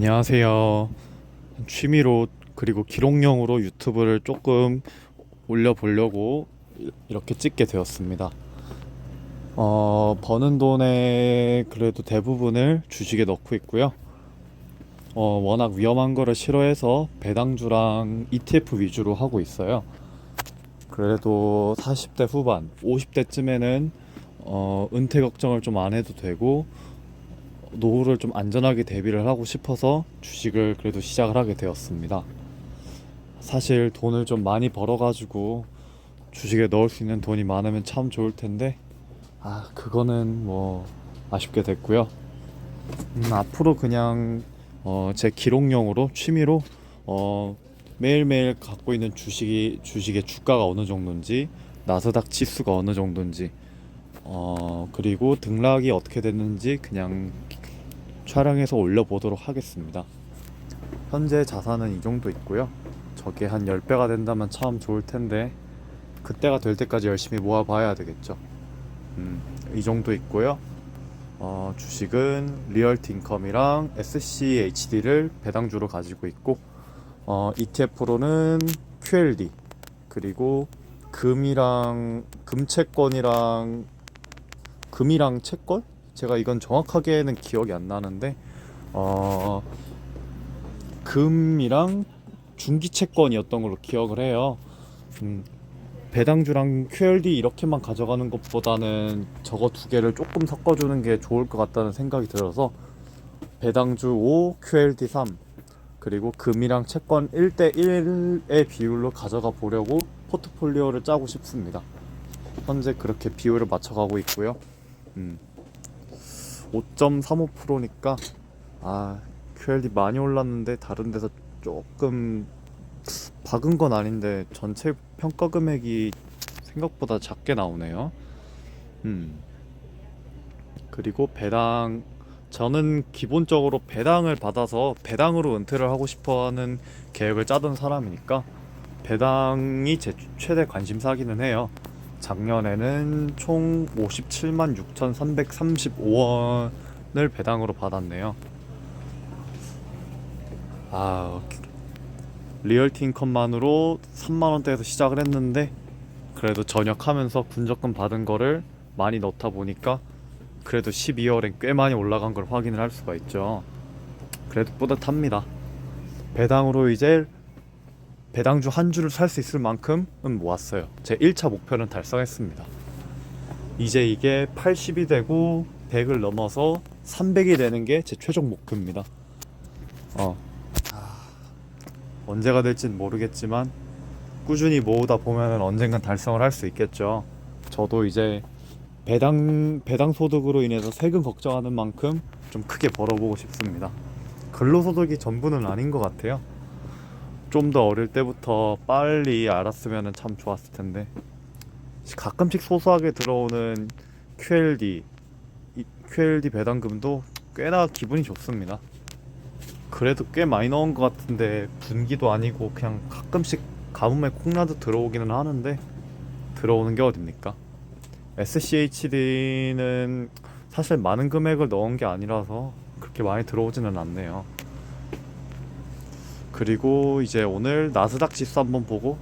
안녕하세요. 취미로 그리고 기록용으로 유튜브를 조금 올려보려고 이- 이렇게 찍게 되었습니다. 어, 버는 돈의 그래도 대부분을 주식에 넣고 있고요. 어, 워낙 위험한 거를 싫어해서 배당주랑 ETF 위주로 하고 있어요. 그래도 40대 후반, 50대쯤에는 어, 은퇴 걱정을 좀 안 해도 되고 노후를 좀 안전하게 대비를 하고 싶어서 주식을 그래도 시작을 하게 되었습니다. 사실 돈을 좀 많이 벌어가지고 주식에 넣을 수 있는 돈이 많으면 참 좋을 텐데, 아, 그거는 뭐 아쉽게 됐고요. 음, 앞으로 그냥 어, 제 기록용으로 취미로 어, 매일매일 갖고 있는 주식이 주식의 주가가 어느 정도인지, 나스닥 지수가 어느 정도인지, 어, 그리고 등락이 어떻게 됐는지 그냥 촬영해서 올려보도록 하겠습니다. 현재 자산은 이 정도 있고요. 저게 한 10배가 된다면 참 좋을 텐데 그때가 될 때까지 열심히 모아봐야 되겠죠. 음, 이 정도 있고요. 어, 주식은 리얼티 인컴이랑 SCHD를 배당주로 가지고 있고 어, ETF로는 QLD 그리고 금이랑 금채권이랑 금이랑 채권? 제가 이건 정확하게는 기억이 안 나는데 어 금이랑 중기 채권이었던 걸로 기억을 해요. 음, 배당주랑 QLD 이렇게만 가져가는 것보다는 저거 두 개를 조금 섞어주는 게 좋을 것 같다는 생각이 들어서 배당주 5, QLD 3 그리고 금이랑 채권 1대 1의 비율로 가져가 보려고 포트폴리오를 짜고 싶습니다. 현재 그렇게 비율을 맞춰가고 있고요. 음. 5.35%니까 아 QLD 많이 올랐는데 다른 데서 조금 박은 건 아닌데 전체 평가 금액이 생각보다 작게 나오네요. 음. 그리고 배당 저는 기본적으로 배당을 받아서 배당으로 은퇴를 하고 싶어 하는 계획을 짜던 사람이니까 배당이 제 최대 관심사기는 해요. 작년에는 총 57만 6,335원을 배당으로 받았네요. 아, 리얼티 인컴만으로 3만 원대에서 시작을 했는데 그래도 전역하면서 군적금 받은 거를 많이 넣다 보니까 그래도 12월엔 꽤 많이 올라간 걸 확인을 할 수가 있죠. 그래도 뿌듯합니다. 배당으로 이제 배당주 한 주를 살 수 있을 만큼은 모았어요. 제 1차 목표는 달성했습니다. 이제 이게 80이 되고 100을 넘어서 300이 되는 게 제 최종 목표입니다. 어. 아, 언제가 될진 모르겠지만 꾸준히 모으다 보면은 언젠간 달성을 할 수 있겠죠. 저도 이제 배당 배당 소득으로 인해서 세금 걱정하는 만큼 좀 크게 벌어보고 싶습니다. 근로소득이 전부는 아닌 것 같아요. 좀 더 어릴 때부터 빨리 알았으면 참 좋았을 텐데 가끔씩 소소하게 들어오는 QLD 이 QLD 배당금도 꽤나 기분이 좋습니다. 그래도 꽤 많이 넣은 것 같은데 분기도 아니고 그냥 가끔씩 가뭄에 콩나도 들어오기는 하는데 들어오는 게 어딥니까? SCHD는 사실 많은 금액을 넣은 게 아니라서 그렇게 많이 들어오지는 않네요. 그리고 이제 오늘 나스닥 지수 한번 보고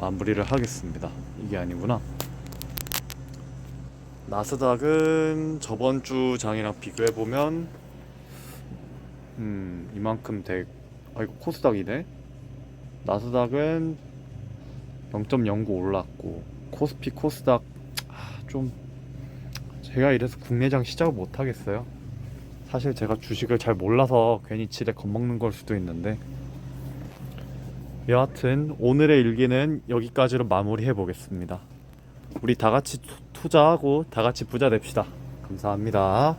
마무리를 하겠습니다. 이게 아니구나. 나스닥은 저번 주 장이랑 비교해 보면 음 이만큼 돼. 아이고 코스닥이네. 나스닥은 0.09 올랐고 코스피 코스닥 아, 좀 제가 이래서 국내장 시작을 못 하겠어요. 사실 제가 주식을 잘 몰라서 괜히 지레 겁먹는 걸 수도 있는데 여하튼 오늘의 일기는 여기까지로 마무리해 보겠습니다. 우리 다 같이 투- 투자하고 다 같이 부자 됩시다. 감사합니다.